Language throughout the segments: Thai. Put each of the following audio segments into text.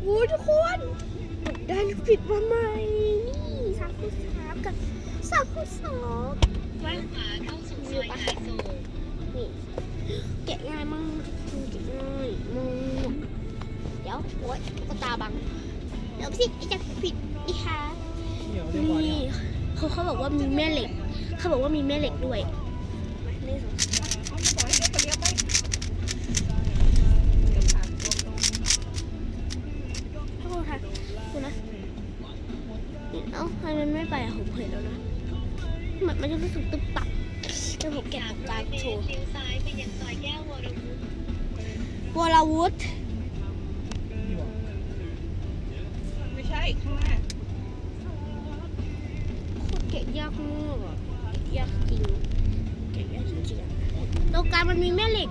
โอ้ทุกคนได้ลูกปิดมาใหม่นี่สามคูสามกับสามคูสองเลี้ยวขวาเข้าสู่ซอยไฮโซนี่แกะง่ายมากแกะง่ายมากเดี๋ยวโอ๊ยก็ตาบังเดี๋ยวสิไอ้จะผิดอีค่ะนี่เขาเขาบอกว่ามีแม่เหล็ก เขาบอกว่ามีแม่เหล็กด้วยนี่ คุณนะนี่เอ้าทำไมมันไม่ไปอะผมเห็นแล้วนะมันมันจะรู้สึกตึ๊บตับเดี๋ยวผมแกะตกตา300เมโชตรว์เลี้ยวซ้ายไปยังซอยแก้ววรวุฒิวรวุฒินี่บอกไม่ใช่ข้างหน้าโคตรแกะยากมากอะแกะยากจริงแกะยากจริงๆอะตรงกลางมันมีแม่เหล็ก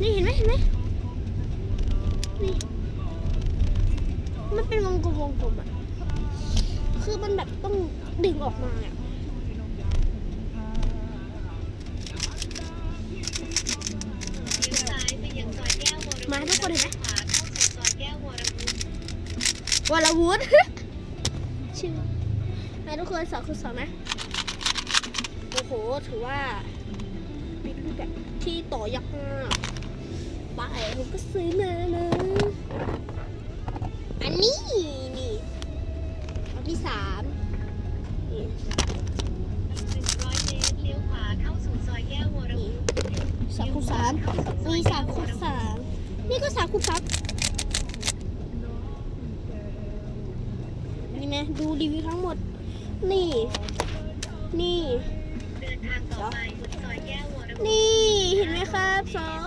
นี่เห็นไหมเห็นไหม วงกลมวงกลมอะคือมันแบบต้องดึงออกมาอะมาทุกคนเห็นไหมวอยแก้ววรวุฒิชื่อมาทุกคนสองคูณสองนะ โอ้โห ถือว่าเป็นรูปแบบที่ต่อยากมากไปผมก็ซื้อมานะอั ที่สามนี่100เมตรเลี้ยวขวาเข้าสู่ซอยแก้ววรวุฒิสามคูณสามนี่สามคูณสามนี่ก็สามคูณสามนี่นะดูรีวิวทั้งหมด นี่ นี่เดินทางต่อไปบนซอยแก้ววรวุฒินี่ เห็นไหมครับสอง